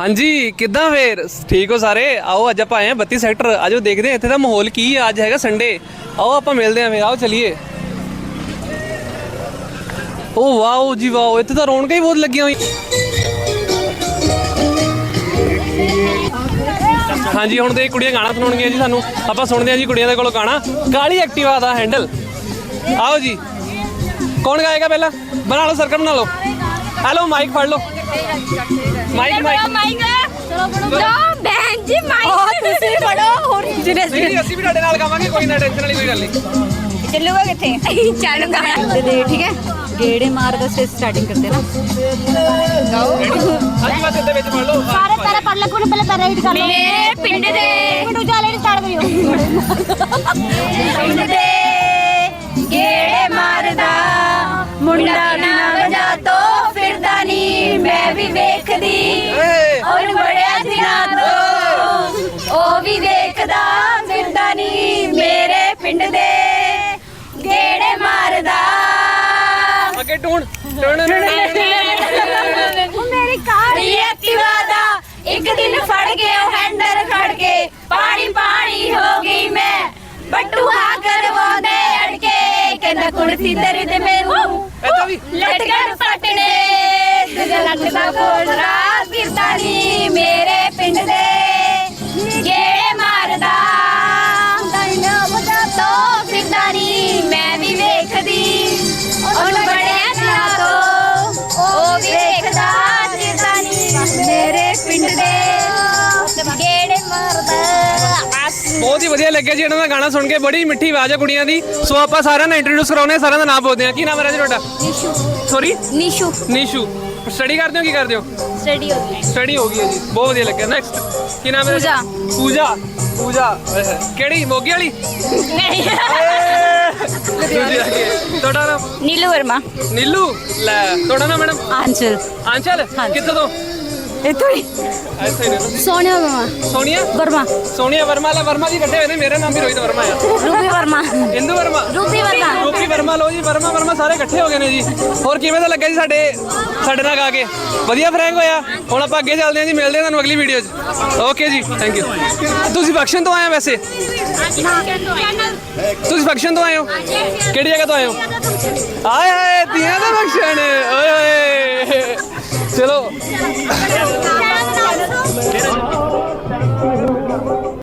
ਹਾਂਜੀ, ਕਿੱਦਾਂ ਫੇਰ? ਠੀਕ ਹੋ ਸਾਰੇ? ਆਓ, ਅੱਜ ਆਪਾਂ ਆਏ ਹਾਂ 32 ਸੈਕਟਰ। ਆਜੋ, ਦੇਖਦੇ ਹਾਂ ਇੱਥੇ ਦਾ ਮਾਹੌਲ ਕੀ ਹੈ ਅੱਜ ਹੈਗਾ ਸੰਡੇ ਆਓ, ਆਪਾਂ ਮਿਲਦੇ ਹਾਂ ਫੇਰ। ਆਓ, ਚਲਿਏ। ਓ, ਵਾਓ ਜੀ, ਵਾਓ। ਇੱਥੇ ਤਾਂ ਰੌਣਕਾਂ ਹੀ ਬਹੁਤ ਲੱਗੀਆਂ ਹੋਈਆਂ। ਹਾਂਜੀ, ਹੁਣ ਤੇ ਕੁੜੀਆਂ ਗਾਣਾ ਸੁਣਾਉਣਗੀਆਂ ਜੀ ਸਾਨੂੰ। ਆਪਾਂ ਸੁਣਦੇ ਹਾਂ ਜੀ ਕੁੜੀਆਂ ਦੇ ਕੋਲੋਂ ਗਾਣਾ। ਕਾਲੀ ਐਕਟਿਵਾ ਦਾ ਹੈਂਡਲ। ਆਓ ਜੀ। ਕੌਣ ਗਾਏਗਾ ਪਹਿਲਾਂ? ਬਣਾ ਲਓ, ਸਰਕਲ ਬਣਾ ਲਓ। ਹੈਲੋ, ਮਾਈਕ ਫੜ ਲਓ। Mike mike. ਮਾਈਕ? ਚਲੋ ਫੜੋ ਲੋ ਬੈਨ ਜੀ ਮਾਈਕ। ਤੁਸੀਂ ਫੜੋ ਹੋਰ ਜਿਹਨੇ ਨਹੀਂ ਅਸੀਂ ਵੀ ਤੁਹਾਡੇ ਨਾਲ ਗਾਵਾਂਗੇ ਕੋਈ ਨਾ ਟੈਨਸ਼ਨ ਵਾਲੀ ਕੋਈ ਗੱਲ ਨਹੀਂ। ਚੱਲੂਗਾ ਕਿੱਥੇ? ਚੱਲੂਗਾ। ਦੇ ਠੀਕ ਹੈ? ਗੇੜੇ ਮਾਰ ਦਾ ਸਟੇਜ ਸਟਾਰਟਿੰਗ ਕਰਦੇ ਨਾ। ਹਾਂਜੀ ਬਸ ਇਹਦੇ ਵਿੱਚ ਫੜ ਲਓ। ਸਾਰੇ ਤਾਰੇ ਪੜ ਲੈ ਕੋਈ ਪਹਿਲੇ ਤਾਰੇ ਰੀਡ ਕਰ ਲਓ। ਮੇਰੇ ਪਿੰਡ ਦੇ। ਮੈਨੂੰ ਜਾ ਲੈਣੀ ਸਟਾਰਟ ਕਰਿਓ। ਪਿੰਡ ਦੇ ਗੇੜੇ ਮਾਰਦਾ ਮੁੰਡਾ ਵੀ ਵੇਖਦੀ। ਉਹਨੂੰ ਬੜਿਆ ਦਿਨਾਂ ਤੋਂ। ਉਹ ਵੀ ਵੇਖਦਾ ਫਿਰਦਾ ਨੀ ਮੇਰੇ ਪਿੰਡ ਦੇ। ਗੇੜੇ ਮਾਰਦਾ। ਅੱਗੇ ਟੂਣ ਟੂਣ ਉਹ ਮੇਰੀ ਕਾਰ ਐਕਟਿਵਾ ਦਾ ਇੱਕ ਦਿਨ ਫੜ ਉਹ ਹੈਂਡਲ ਖੜ ਕੇ ਪਾਣੀ ਪਾਣੀ ਹੋ ਗਈ ਮੈਂ। ਬੱਟੂ ਹਾ ਕਰਵਾਉਂਦੇ ਅੜਕੇ ਕਹਿੰਦਾ ਕੁੜਤੀ ਦਰਦ ਮੈਨੂੰ। ਲਟਕਣ ਦੂਜਾ ਲੱਗਦਾ ਕੋਲਰਾ ਗਿਰਦਾ ਨੀ ਮੇਰੇ ਪਿੰਡ ਦੇ। ਗੇੜੇ ਮਾਰਦਾ। ਤੋ ਫਿਰਦਾ ਨੀ। ਮੈਂ ਵੀ ਵੇਖਦੀ। ਉਹਨੂੰ ਬੜਿਆ ਦਿਨਾਂ ਤੋਂ ਉਹ ਵੀ ਵੇਖਦਾ ਫਿਰਦਾ ਨੀ ਮੇਰੇ ਪਿੰਡ ਦੇ। ਗੇੜੇ ਮਾਰਦਾ। ਬਹੁਤ ਹੀ ਵਧੀਆ ਲੱਗਿਆ ਜੀ ਇਹਨਾਂ ਦਾ ਗਾਣਾ ਸੁਣ ਕੇ। ਬੜੀ ਮਿੱਠੀ ਆਵਾਜ਼ ਹੈ ਕੁੜੀਆਂ ਦੀ। ਸੋ ਆਪਾਂ ਸਾਰਿਆਂ ਨੂੰ ਇੰਟਰੋਡਿਊਸ ਕਰਾਉਣੇ ਆ ਸਾਰਿਆਂ ਦਾ ਨਾਮ ਬੋਲਦੇ ਆ ਕੀ ਨਾਮ ਹੈ ਰਾਜ ਤੁਹਾਡਾ? ਨਿਸ਼ੂ। ਸੌਰੀ ਨਿਸ਼ੂ। ਨੀਸ਼ੂ। ਸਟੱਡੀ ਕਰਦੇ ਹੋ ਕੀ ਕਰਦੇ ਹੋ? ਸਟੱਡੀ ਹੋ ਗਈ। ਸਟੱਡੀ ਹੋ ਗਈ ਹੈ ਜੀ। ਬਹੁਤ ਵਧੀਆ ਲੱਗਿਆ। ਨੈਕਸਟ ਕੀ ਨਾਮ ਹੈ? ਪੂਜਾ। ਪੂਜਾ। ਪੂਜਾ। ਓਏ ਹੋਏ। ਕਿਹੜੀ? ਮੋਗੀ ਵਾਲੀ? ਨਹੀਂ। ਦੂਜੀ। ਤੁਹਾਡਾ ਨਾਮ? ਨੀਲੂ ਵਰਮਾ। ਨੀਲੂ? ਲੈ ਤੁਹਾਡਾ ਨਾਮ ਮੈਡਮ? ਆਂਚਲ ਆਂਚਲ ਕਿੱਥੋਂ ਤੋਂ? ਇਤੋਂ ਹੀ। ਇੱਥੇ। ਸੋਨੀਆ ਵਰਮਾ। ਸੋਨੀਆ? ਵਰਮਾ। ਸੋਨੀਆ ਵਰਮਾ। ਲਾ ਵਰਮਾ ਜੀ ਇਕੱਠੇ ਹੋਏ ਨੇ। ਮੇਰਾ ਨਾਮ ਵੀ ਰੋਹਿਤ ਵਰਮਾ ਆ। ਰੂਬੀ ਵਰਮਾ। ਇੰਦੂ ਵਰਮਾ? ਰੂਬੀ ਵਰਮਾ। ਵਰਮਾ ਲੋ ਜੀ, ਵਰਮਾ ਵਰਮਾ ਸਾਰੇ ਇਕੱਠੇ ਹੋ ਗਏ ਨੇ ਜੀ। ਹੋਰ ਕਿਵੇਂ ਦਾ ਲੱਗਾ ਜੀ ਸਾਡੇ ਸਾਡੇ ਨਾਲ ਗਾ ਕੇ? ਵਧੀਆ ਫਰੈਂਕ ਹੋਇਆ? ਹੁਣ ਆਪਾਂ ਅੱਗੇ ਚੱਲਦੇ ਹਾਂ ਜੀ, ਮਿਲਦੇ ਹਾਂ ਤੁਹਾਨੂੰ ਅਗਲੀ ਵੀਡੀਓ 'ਚ। ਓਕੇ ਜੀ ਥੈਂਕ ਯੂ ਤੁਸੀਂ ਫੰਕਸ਼ਨ ਤੋਂ ਆਏ ਹੋ ਵੈਸੇ? ਤੁਸੀਂ ਫੰਕਸ਼ਨ ਤੋਂ ਆਏ ਹੋ? ਕਿਹੜੀ ਜਗ੍ਹਾ ਤੋਂ ਆਏ ਹੋ? ਆਏ ਹਾਏ, ਤੀਆਂ ਦਾ ਫੰਕਸ਼ਨ ਓਏ ਹੋਏ। ਚਲੋ।